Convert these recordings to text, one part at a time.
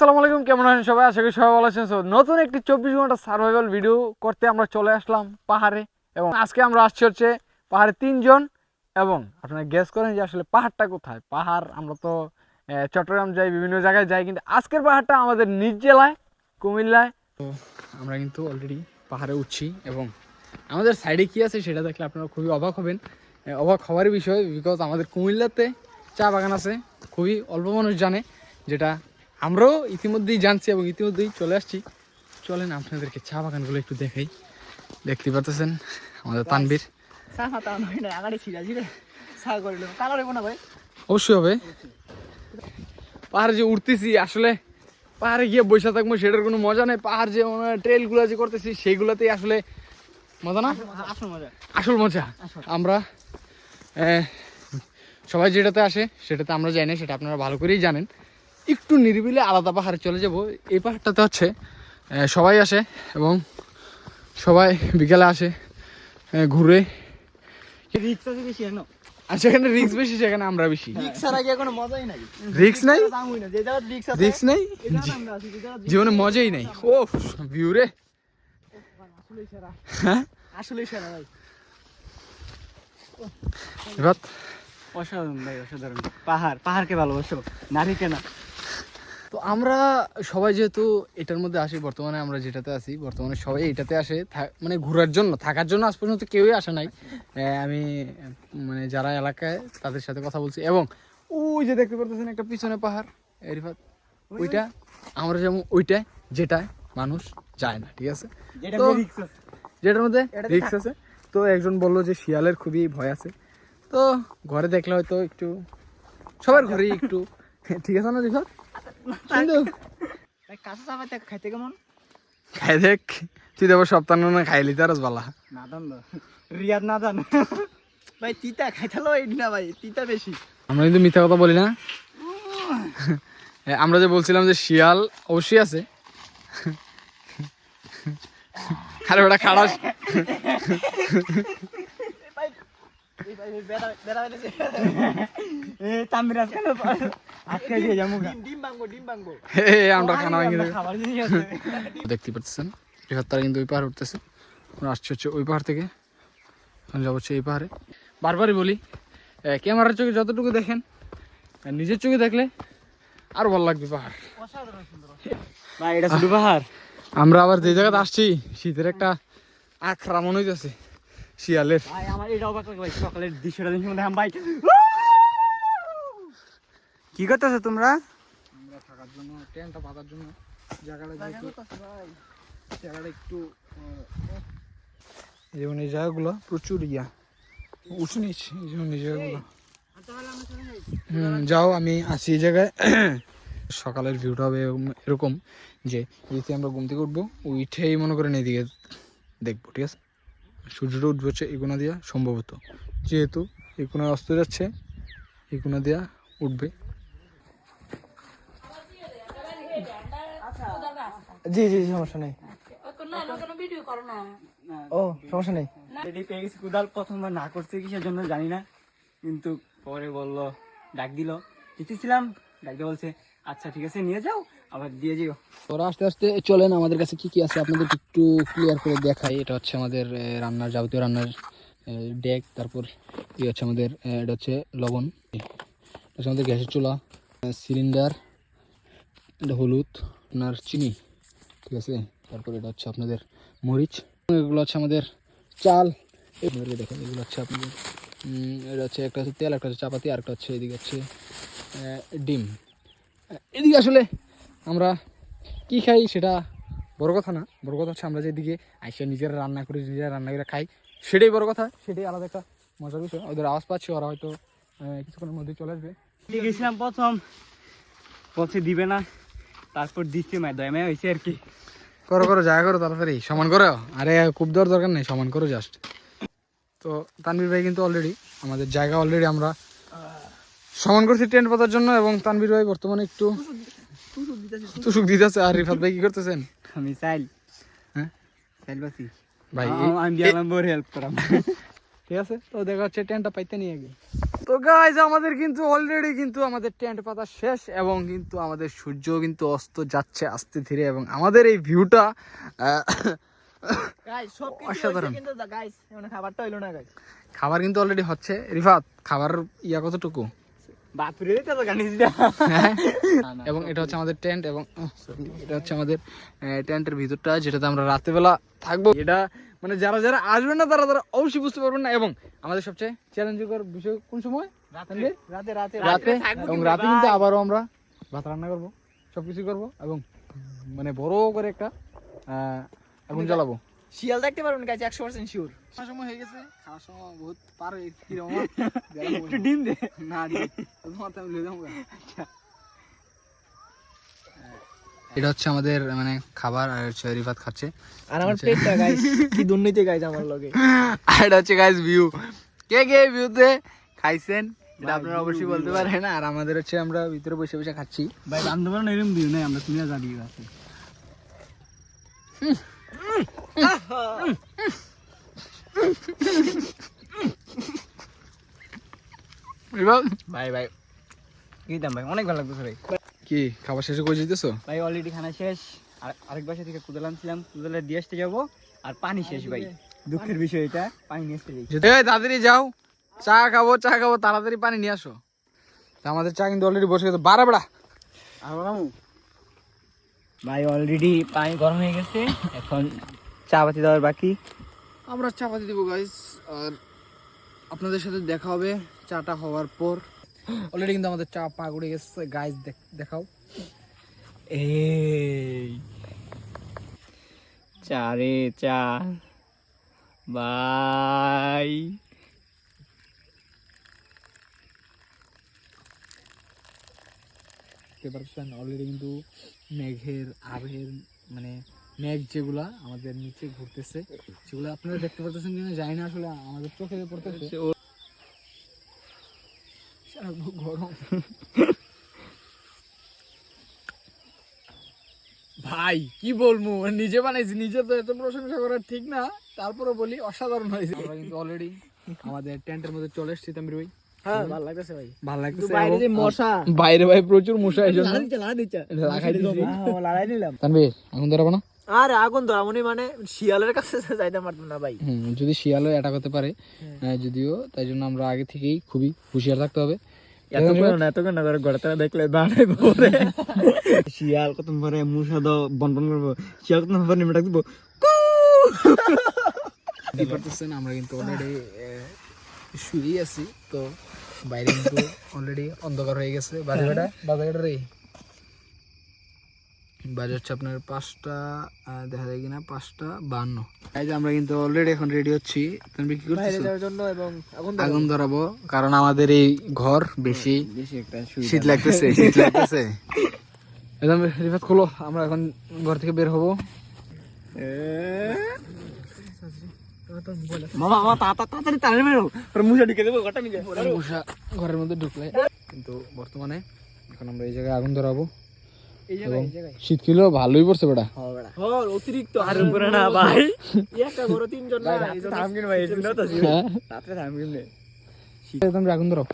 আসসালামু আলাইকুম কেমন আছেন সবাই? আশা করি সবাই ভালো আছেন। So, নতুন একটি চব্বিশ ঘণ্টা সার্ভাইভাল ভিডিও করতে আমরা চলে আসলাম পাহাড়ে এবং আজকে আমরা আসছি হচ্ছে পাহাড়ে তিনজন এবং আপনারা গেস করেন যে আসলে পাহাড়টা কোথায়? পাহাড় আমরা তো চট্টগ্রাম যাই বিভিন্ন জায়গায় যাই কিন্তু আজকের পাহাড়টা আমাদের নিজ জেলায় কুমিল্লায়। তো আমরা কিন্তু অলরেডি পাহাড়ে উঠছি এবং আমাদের সাইডে কি আছে সেটা দেখলে আপনারা খুবই অবাক হবেন। অবাক হওয়ারই বিষয় বিকজ আমাদের কুমিল্লাতে চা বাগান আছে খুবই অল্প মানুষ জানে যেটা আমরাও ইতিমধ্যেই জানছি এবং ইতিমধ্যেই চলে আসছি। চলেন আপনাদেরকে চা বাগানগুলো একটু দেখাই। দেখতে পাচ্ছেন আমাদের তানবীর অবশ্যই হবে। পাহাড়ে যে উঠতেছি আসলে পাহাড়ে গিয়ে বসে থাকব সেটার কোনো মজা নেই। পাহাড় যে ট্রেলগুলো যে করতেছি সেইগুলোতেই আসলে মজা না? আসল মজা আসল মজা। আসল। আমরা সবাই যেটাতে আসে সেটাতে আমরা যাই না সেটা আপনারা ভালো করেই জানেন। একটু নিরিবিলে আলাদা পাহাড়ে চলে যাব। এই পাহাড়টাতে হচ্ছে সবাই আসে এবং সবাই বিকেলে আসে ঘুরে। আর সেখানে রিক্স বেশি সেখানে আমরা বেশি। রিক্স নাই? রিক্স নাই? না জীবনে মজাই নাই। ও ভিউ রে। হ্যাঁ? অসাধারণ ভাই অসাধারণ। পাহাড় পাহাড়কে ভালোবাসো নারী কেনা তো আমরা সবাই যেহেতু এটার মধ্যে আসি বর্তমানে আমরা যেটাতে আছি বর্তমানে সবাই এটাতে আসে মানে ঘোরার জন্য থাকার জন্য আজ পর্যন্ত কেউই আসে নাই। আমি মানে যারা এলাকায় তাদের সাথে কথা বলছি। এবং ওই যে দেখতে পারতেছেন একটা পিছনে পাহাড় এরিফাত ওইটা আমরা যেমন ওইটায় যেটায় মানুষ যায় না ঠিক আছে? তো- যেটার মধ্যে রিক্স আছে। তো একজন বলল যে শিয়ালের খুবই ভয় আছে। তো ঘরে দেখলে হয়তো একটু সবার ঘরেই একটু ঠিক আছে না রিফাত? খাইতে কেমন খাই দেখ তুই দেবো সপ্তাহ না খাইলি তার বালা। না দাম রিয়াদ না দান ভাই তিতা খাইতালো এই না ভাই তিতা বেশি আমরা কিন্তু মিথ্যা কথা বলি না। আমরা যে বলছিলাম যে শিয়াল অবশ্যই আছে। আরে ওটা খাড়া দেখতে পাচ্ছেন? রেখার তারা কিন্তু ওই পাহাড় উঠতেছে। আসছে হচ্ছে ওই পাহাড় থেকে? যাব হচ্ছে এই পাহাড়ে। বারবারই বলি ক্যামেরার চোখে যতটুকু দেখেন নিজের চোখে দেখলে আর ভালো লাগবে পাহাড়। আমরা আবার যে জায়গাতে আসছি শীতের একটা আখড়া মনে হইতেছে। শিয়ালের। ভাই আমার এটা অবাক লাগে ভাই সকালের দৃশ্যটা দেখে মনে ভাই। কি করতেছো তোমরা? আমরা থাকার জন্য টেন্টটা পাতার জন্য জায়গাটা জায়গাটা একটু এই যেমন এই জায়গাগুলো প্রচুর ইয়া। উঁচু নিচ এই যেমন এই জায়গাগুলো। যাও আমি আসি এই জায়গায়। সকালের ভিউটা হবে এরকম- যে এদিকে আমরা ঘুম থেকে উঠবো উঠেই মনে করেন এদিকে দেখব ঠিক আছে? সূর্যটা উঠবে হচ্ছে এগুনা দিয়া সম্ভবত। যেহেতু এই কোনায় অস্ত যাচ্ছে এই কোনা দিয়া উঠবে। জি জি সমস্যা নেই। না না কোনো ভিডিও করো না ও সমস্যা নেই। রেডি পেয়ে গেছি কুদাল প্রথমবার না করছে কিসের জন্য জানি না কিন্তু পরে বলল ডাক দিল। দিতেছিলাম ডাক দিয়ে বলছে আচ্ছা ঠিক আছে নিয়ে যাও। আবার দিয়ে যেও ওরা আস্তে আস্তে চলেন, আমাদের কাছে কি কি আছে আপনাদের একটু ক্লিয়ার করে দেখাই। এটা হচ্ছে আমাদের রান্নার যাবতীয় রান্নার ডেক তারপর এই হচ্ছে আমাদের এটা হচ্ছে লবণ হচ্ছে আমাদের গ্যাসের চুলা সিলিন্ডার এটা হলুদ, আপনার চিনি, ঠিক আছে? তারপর এটা হচ্ছে আপনাদের মরিচ, এগুলো হচ্ছে আমাদের চাল। এগুলো দেখেন, এগুলো হচ্ছে আপনাদের এটা হচ্ছে একটা হচ্ছে তেল, একটা হচ্ছে চাপাতি, আর একটা হচ্ছে এদিকে হচ্ছে ডিম। এদিকে আসলে আমরা কি খাই সেটা বড় কথা না। বড় কথা হচ্ছে আমরা যেদিকে আইসা নিজেরা রান্না করি নিজেরা রান্না করে খাই সেটাই বড় কথা সেটাই আলাদা একটা মজার বিষয়। ওদের আওয়াজ পাচ্ছি ওরা হয়তো কিছুক্ষণের মধ্যে চলে আসবে। গেছিলাম প্রথম বলছে দিবে না তারপর দিচ্ছে মায় দয় মায় হয়েছে আর কি। করো করো জায়গা করো তাড়াতাড়ি সমান করো। আরে খুব দেওয়ার দরকার নেই সমান করো জাস্ট তো তানভীর ভাই কিন্তু অলরেডি আমাদের জায়গা অলরেডি আমরা সমান করছি টেন্ট পাতার জন্য এবং তানভীর ভাই বর্তমানে একটু তুসুক দিতেছে আর রিফাত ভাই কি করতেছেন? আমি চাইল। হ্যাঁ? চাইল বাসি। ভাই আ- আমি বড় হেল্প করাম ঠিক আছে? তো দেখা হচ্ছে টেন্টটা পাইতে নিয়ে গিয়ে তো গাইজ আমাদের কিন্তু অলরেডি কিন্তু আমাদের টেন্ট পাতা শেষ এবং কিন্তু আমাদের সূর্য কিন্তু অস্ত যাচ্ছে আস্তে ধীরে এবং আমাদের এই ভিউটা গাইস সব অসাধারণ। কিন্তু গাইস খাবারটা হইল না গাইস খাবার কিন্তু অলরেডি হচ্ছে। রিফাত খাবার ইয়া কতটুকু? এবং এটা হচ্ছে আমাদের টেন্ট এবং এটা হচ্ছে আমাদের টেন্টের ভিতরটা যেটাতে আমরা রাতেবেলা থাকব। এটা মানে যারা যারা আসবেন না তারা তারা অবশ্যই বুঝতে পারবেন না। এবং আমাদের সবচেয়ে চ্যালেঞ্জিকর বিষয় কোন সময়? রাতে রাতে রাতে এবং রাতে কিন্তু আবারও আমরা ভাত রান্না করব সবকিছু করব এবং মানে বড় করে একটা আগুন জ্বালাবো। শিয়াল দেখতে পারবেন গাইস 100% শিওর খাওয়ার সময় হয়ে গেছে। খাওয়ার সময় বহুত পার হয়ে গেছে একটু ডিম দে। না এটা হচ্ছে আমাদের মানে খাবার আর হচ্ছে রিফাত খাচ্ছে। আর আমার। পেটটা গাইস কি দুর্নীতি গাইস আমার লগে। আর এটা হচ্ছে গাইস ভিউ কে কে ভিউতে খাইছেন? এটা আপনারা অবশ্যই বলতে পারেন। আর আমাদের হচ্ছে আমরা ভিতরে বসে বসে খাচ্ছি। ভাই বান্ধবরা এরকম দিও নাই আমরা তুমি জানি আছে। রিফাত ভাই ভাই। কি দাম ভাই অনেক ভালো লাগতেছে ভাই। কি খাবার শেষে করে যেতেছো? ভাই অলরেডি খানা শেষ। আর আরেক বাসা থেকে কুদাল আনছিলাম কুদালে দিয়ে আসতে যাব আর পানি শেষ ভাই। দুঃখের বিষয় এটা পানি নিয়ে আসতে যাই। তাড়াতাড়ি যাও। চা খাব চা খাব তাড়াতাড়ি পানি নিয়ে আসো। তা আমাদের চা কিন্তু অলরেডি বসে গেছে। বারা বেড়া। ভাই অলরেডি পানি গরম হয়ে গেছে। এখন চা পাতি দেওয়ার বাকি। আমরা চা পাতি দিব গাইস আর আপনাদের সাথে দেখা হবে। চাটা হওয়ার পর অলরেডি কিন্তু আমাদের চা পা গড়ে গেছে গাইস দেখাও। এই। চা রে চা। বাই। দেখতে পাচ্ছেন অলরেডি কিন্তু মেঘের আবের মানে মেঘ যেগুলা আমাদের নিচে ঘুরতেছে সেগুলো আপনারা দেখতে পাচ্ছেন কিনা জানি না আসলে আমাদের চোখে পড়তেছে। গরম। ভাই কি বলব? নিজে বানাইছি নিজে তো এত প্রশংসা করা ঠিক না। তারপরে বলি অসাধারণ হয়েছে। আমরা কিন্তু অলরেডি আমাদের টেন্টের মধ্যে চলে এসেছি তামির ভাই। হ্যাঁ ভালো লাগতেছে ভাই। ভালো লাগতেছে। বাইরে যে এবং- মশা। বাইরে ভাই প্রচুর মশা এখন ধরাবো না? আর আগুন ধরামনি মানে শিয়ালের কাছে যাইতে পারতাম না ভাই। যদি শিয়ালও অ্যাটাক হতে পারে আহ, যদিও তাই জন্য আমরা আগে থেকেই খুবই হুঁশিয়ার থাকতে হবে। এত করে না করে না দেখলে বাড়াই পরে শিয়াল কত পরে মুসা দাও বন বন করব। শিয়াল কত পরে নেমে ডাকবো কি করতেছেন? আমরা কিন্তু অলরেডি শুয়েই আছি তো বাইরে কিন্তু অলরেডি অন্ধকার হয়ে গেছে। বাজে বেটা বাজে রে? বাজে হচ্ছে আপনার পাঁচটা দেখা যায় কিনা পাঁচটা বান্ন। এই যে আমরা কিন্তু অলরেডি এখন রেডি হচ্ছি। তুমি কি বাইরে করতেছো? যাওয়ার জন্য এবং আগুন ধরাবো। কারণ আমাদের এই ঘর বেশি বেশি শীত লাগতেছে শীত লাগতেছে। একদম রিফাত খোলো আমরা এখন ঘর থেকে বের হব। মামা মামা তাড়াতাড়ি তাড়াতাড়ি মেরো মুসা ঢুকে দেবো ঘরটা নিয়ে মশা ঘরের মধ্যে ঢুকলে। কিন্তু বর্তমানে এখন আমরা এই জায়গায় আগুন ধরাবো। এবং শীত কিলো ভালোই পড়ছে বেটা। অতিরিক্ত আর উপরে না ভাই। একটা বড় তিনজন না থামকিন ভাই এসে না তো হ্যাঁ। থামকিন একদম আগুন ধরো।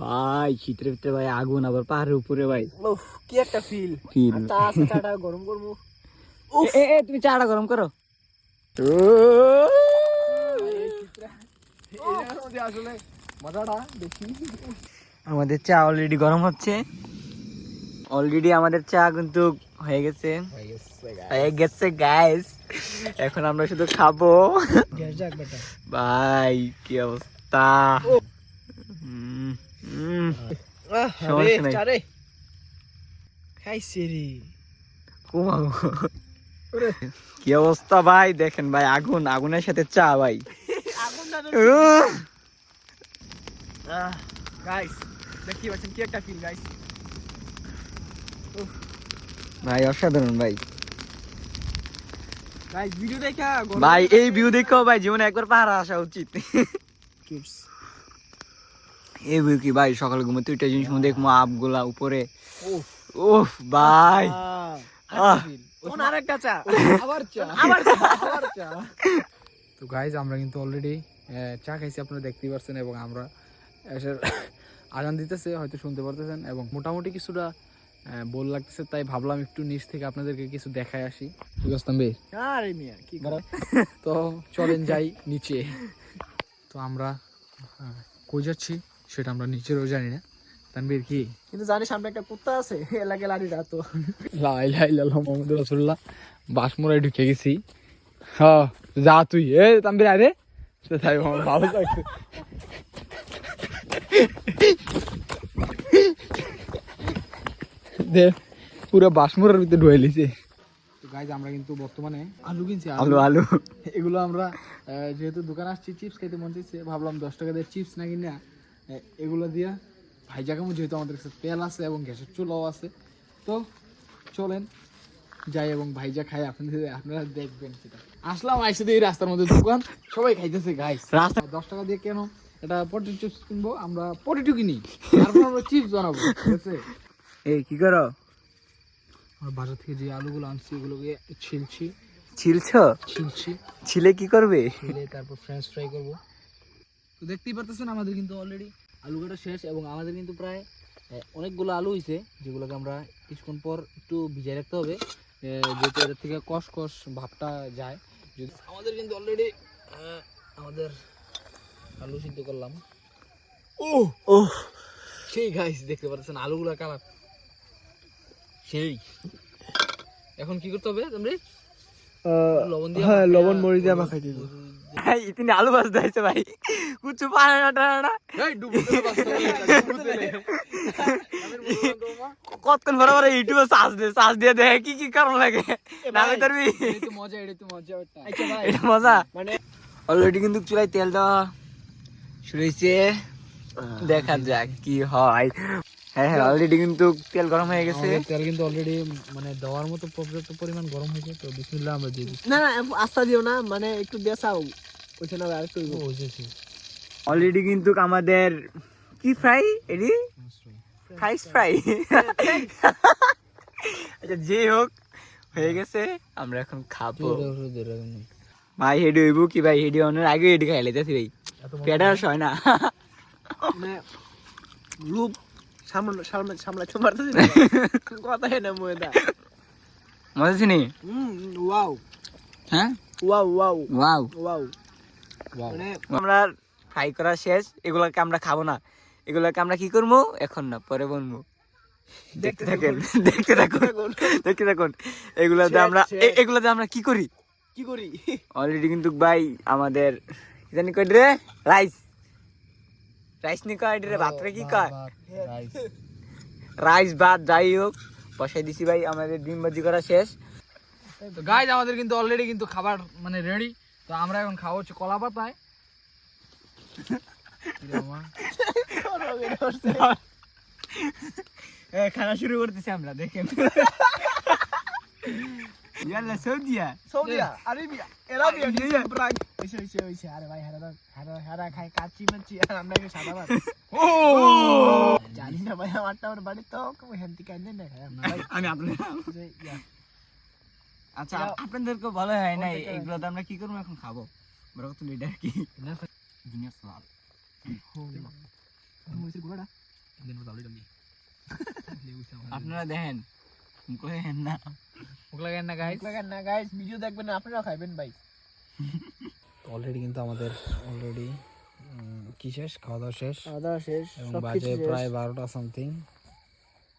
ভাই শীতের ভিতরে ভাই আগুন আবার পাহাড়ের উপরে ভাই। উফ কি একটা ফিল ফিল চা চাটা গরম করব। এ এ তুমি চাটা গরম করো। আসলে মজাটা দেখি আমাদের চা অলরেডি গরম হচ্ছে। অলরেডি আমাদের চা কিন্তু হয়ে গেছে। হয়ে গেছে গ্যাস এখন আমরা শুধু খাব। ভাই কি অবস্থা। কি অবস্থা ভাই? দেখেন ভাই আগুন আগুনের সাথে চা ভাই। গাইস দেখি পাচ্ছেন কি একটা ফিল গাইস ভাই অসাধারণ ভাই। গাইস ভিডিও দেখা ভাই এই ভিউ দেখো ভাই জীবনে একবার পাহাড় আসা উচিত। এই ভিউ কি ভাই সকালে ঘুমে দুইটা জিনিস মধ্যে দেখব আপগুলা উপরে। উফ। ভাই। আহ, চা আবার চা। আবার চা আবার চা। তো গাইজ আমরা কিন্তু অলরেডি চা খাইছি আপনারা দেখতেই পারছেন এবং আমরা এসে আজান দিতেছে হয়তো শুনতে পারতেছেন এবং মোটামুটি কিছুটা বোল লাগতেছে তাই ভাবলাম একটু নিচ থেকে আপনাদেরকে কিছু দেখায় আসি। ঠিক আছে তানভীর? আরে মিয়া কি তো চলেন যাই নিচে। তো আমরা কই যাচ্ছি সেটা আমরা নিচেরও জানি না। তানবীর কি? কিন্তু জানি সামনে একটা কুত্তা আছে এলাকায় লাড়ি তো লাই লাই লাল্লাহ মোহাম্মদ রসুল্লাহ বাসমোড়ায় ঢুকে গেছি। হ্যাঁ যা তুই। এ তানবীর আরে তাই ভালো লাগছে। দে পুরো বাসমোড়ার ভিতরে ঢুয়ে লিছে তো গাইজ আমরা কিন্তু বর্তমানে আলু কিনছি। আলু আলু এগুলো আমরা যেহেতু দোকান আসছি চিপস খাইতে মন চাইছে ভাবলাম দশ টাকা দিয়ে চিপস না কিনে এগুলো দিয়া ভাইজা কামু যেহেতু আমাদের কাছে তেল আছে এবং গ্যাসের চুলাও আছে। তো চলেন যাই এবং ভাইজা খাই আপনাদের আপনারা দেখবেন সেটা। আসলাম আইসে দিয়ে রাস্তার মধ্যে দোকান। সবাই খাইতেছে গাইস রাস্তা দশ টাকা দিয়ে কেন? এটা পটেটো চিপস কিনবো আমরা পটেটো কিনি। তারপর আমরা চিপস বানাবো ঠিক আছে? এই কি করো? আমরা বাজার থেকে যে আলুগুলো আনছি এগুলোকে ছিলছি। ছিলছ? ছিলছি। ছিলে কি করবে? ছিলে তারপর ফ্রেঞ্চ ফ্রাই করব। তো দেখতেই পারতেছেন আমাদের কিন্তু অলরেডি আলু কাটা শেষ এবং আমাদের কিন্তু প্রায় অনেকগুলো আলু হয়েছে যেগুলোকে আমরা কিছুক্ষণ পর একটু ভিজাই রাখতে হবে যেহেতু এর থেকে কষ কষ ভাবটা যায়। যদি আমাদের কিন্তু অলরেডি আমাদের আলু সিদ্ধ করলাম। ও ও সেই গাইস দেখতে পাচ্ছেন আলুগুলো কালার। সেই। এখন কি করতে হবে তোমরা? লবণ দিয়ে হ্যাঁ লবণ মরিচ দিয়ে মাখাই দিব। ইতিনি আলু ভাজতে হয়েছে ভাই। কুচু পায় না টানা এটা, মা, কতক্ষণ পরে পরে ইউটিউবে সার্চ দে সার্চ দিয়ে দেখে কি কি কারণ লাগে। না আমি তারবি মজা এটাই তো মজা। এটা মজা। মানে অলরেডি কিন্তু চুলায় তেল দেওয়া শুরু হয়েছে। দেখা যাক কি হয়। হ্যাঁ হ্যাঁ অলরেডি কিন্তু তেল গরম হয়ে গেছে। আমাদের তেল কিন্তু অলরেডি মানে দেওয়ার মতো পর্যাপ্ত পরিমাণ গরম হয়েছে তো বিসমিল্লাহ আমরা দিয়ে দিচ্ছি। না না আস্তা দিও না মানে একটু দেশাও ওইখানে আর একটু বুঝেছি অলরেডি কিন্তু আমাদের কি ফ্রাই এডি ফ্রাইস ফ্রাই আচ্ছা যে হোক হয়ে গেছে আমরা এখন খাব। ভাই হেডি হইব কি ভাই? হেডি অনের আগে হেডি খাই লাইতেছি ভাই। পেটা হয় না। মানে রূপ সামলা সামলা সামলাতে পারতেছি না। কথাই না ময়দা। মজা চিনি হুম ওয়াও। হ্যাঁ? Wow wow. ওয়াও। ওয়াও। মানে আমরা ফ্রাই করা শেষ এগুলোকে আমরা খাব না। এগুলোকে আমরা কি করব? এখন না পরে বলব দেখতে থাকেন দেখতে থাকুন। দেখতে থাকুন। এগুলাতে আমরা এ- এগুলাতে আমরা কি করি? কি করি? অলরেডি কিন্তু ভাই আমাদের কি জানি কই রে রাইস। রাইস নি কয় রে ভাত রে কি কয়? রাইস। ভাত যাই হোক বসাই দিছি ভাই আমাদের ডিম ভাজি করা শেষ। তো গাইজ আমাদের কিন্তু অলরেডি কিন্তু খাবার মানে রেডি তো আমরা এখন খাওয়া হচ্ছে কলা পাতায় খানা শুরু করতেছি আমরা দেখেন। সৌদিয়া আরে বিয়া এরা বিয়া দিয়ে প্রায় হইছে হইছে হইছে আরে ভাই হারা হারা হারা খাই কাচ্চি মাচ্চি আর আমরা কি সাদা ভাত জানি না ভাই আমারটা আমার বাড়ি তো ওখান থেকে আনলেন না আমি আপনার আচ্ছা আপনাদেরকে ভালো হয় নাই এগুলো তো আমরা কি করব এখন খাব বড় কথা লিডার কি already আমি। আপনারা দেখেন মুখ দেখেন না? ভোগ লাগে না গাইজ লাগান না গাইস ভিডিও দেখবেন না আপনারাও খাইবেন ভাই অলরেডি কিন্তু আমাদের অলরেডি কি শেষ? খাওয়া দাওয়া শেষ? খাওয়া দাওয়া শেষ এবং বাজে প্রায় বারোটা সামথিং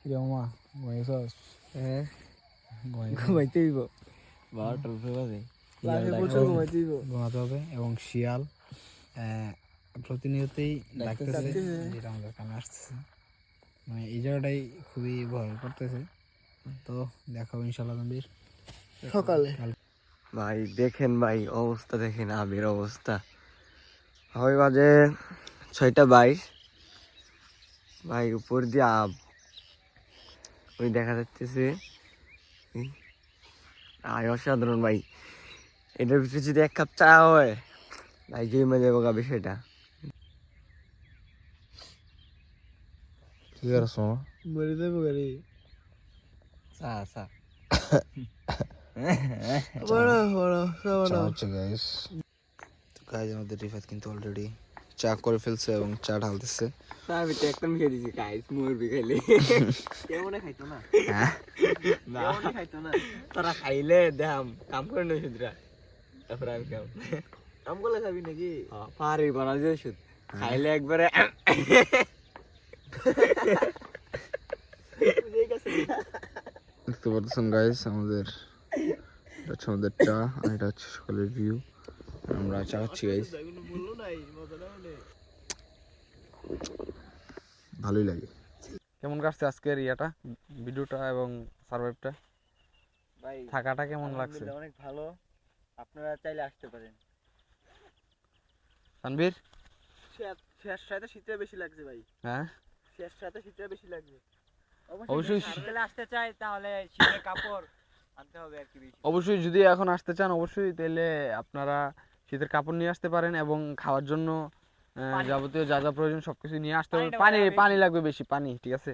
কি রে মামা ঘুমাইছস হ্যাঁ ঘুমাইতে হইব। বারোটার উপরে বাজে। দিব ঘুমাতে হবে এবং শিয়াল আহ, প্রতিনিয়তই ডাকতেছে। ডাকতেছে। যেটা আমাদের কানে আসতেছে। মানে এই জায়গাটাই খুবই ভয় করতেছে। তো দেখাবো ইনশাল্লাহ সকালে। ভাই দেখেন ভাই অবস্থা দেখেন আবির অবস্থা। হয় বাজে ছয়টা বাইশ। ভাই উপর দিয়ে আব। ওই দেখা যাচ্ছে আয় অসাধারণ ভাই। এটার ভিতরে যদি এক কাপ চা হয় ভাই জমে যাব গা বিষয়টা। কি করছ মরে যাব গাড়ি চা চা বড় বড় বড়। হচ্ছে গাইস গাইজ আমাদের রিফাত কিন্তু অলরেডি চা করে ফেলছে এবং চা ঢালতেছে। আমি ট্যাক্টর মিশে দিছি গাইস মুরবি খাইলে। কেমনে খাইতো না? হ্যাঁ? না। কেমনে খাইতো না? তোরা খাইলে দেখাম কাম করে নই সুদরা তারপরে আমি কাম আমগুলো খাবি নাকি? পারি বানা যে সুদ খাইলে একবারে ঠিক আছে দেখতে পাচ্ছেন গাইজ আমাদের এটা হচ্ছে আমাদের চা আর এটা হচ্ছে সকালের ভিউ আমরা চা খাচ্ছি মানে ভালোই লাগে কেমন কাটছে আজকের ইয়াটা ভিডিওটা এবং সার্ভাইভটা ভাই থাকাটা কেমন লাগছে অনেক ভালো আপনারা চাইলে আসতে পারেন তানভীর শেষ সাথে শীতটা বেশি লাগছে ভাই হ্যাঁ শেষ সাথে শীতটা বেশি লাগছে অবশ্যই যদি আসতে চাই তাহলে শীতের কাপড় আনতে হবে আর কি বেশি। অবশ্যই যদি এখন আসতে চান অবশ্যই তাহলে আপনারা শীতের কাপড় নিয়ে আসতে পারেন এবং খাওয়ার জন্য পানি। যাবতীয় যা যা প্রয়োজন সবকিছু নিয়ে আসতে হবে। পানি লাগবে পানি লাগবে বেশি পানি ঠিক আছে?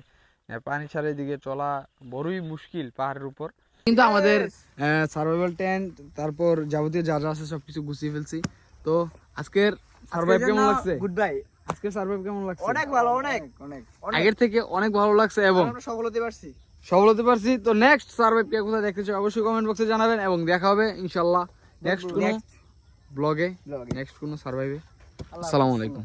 পানি ছাড়া এদিকে চলা বড়ই মুশকিল পাহাড়ের উপর। কিন্তু আমাদের সার্ভাইভাল টেন্ট তারপর যাবতীয় যা যা আছে সবকিছু গুছিয়ে ফেলছি। তো আজকের সার্ভাইভ কেমন লাগছে? গুড বাই আজকের সার্ভাইভ কেমন লাগছে? অনেক ভালো অনেক। অনেক আগের থেকে অনেক ভালো লাগছে এবং আমরা সফল হতে পারছি সফল হতে পারছি। তো নেক্সট সার্ভাইভ কে কোথায় দেখতে চাই অবশ্যই কমেন্ট বক্সে জানাবেন এবং দেখা হবে ইনশাআল্লাহ। নেক্সট কোনো ব্লগে। নেক্সট কোনো সার্ভাইভে আসসালামু আলাইকুম।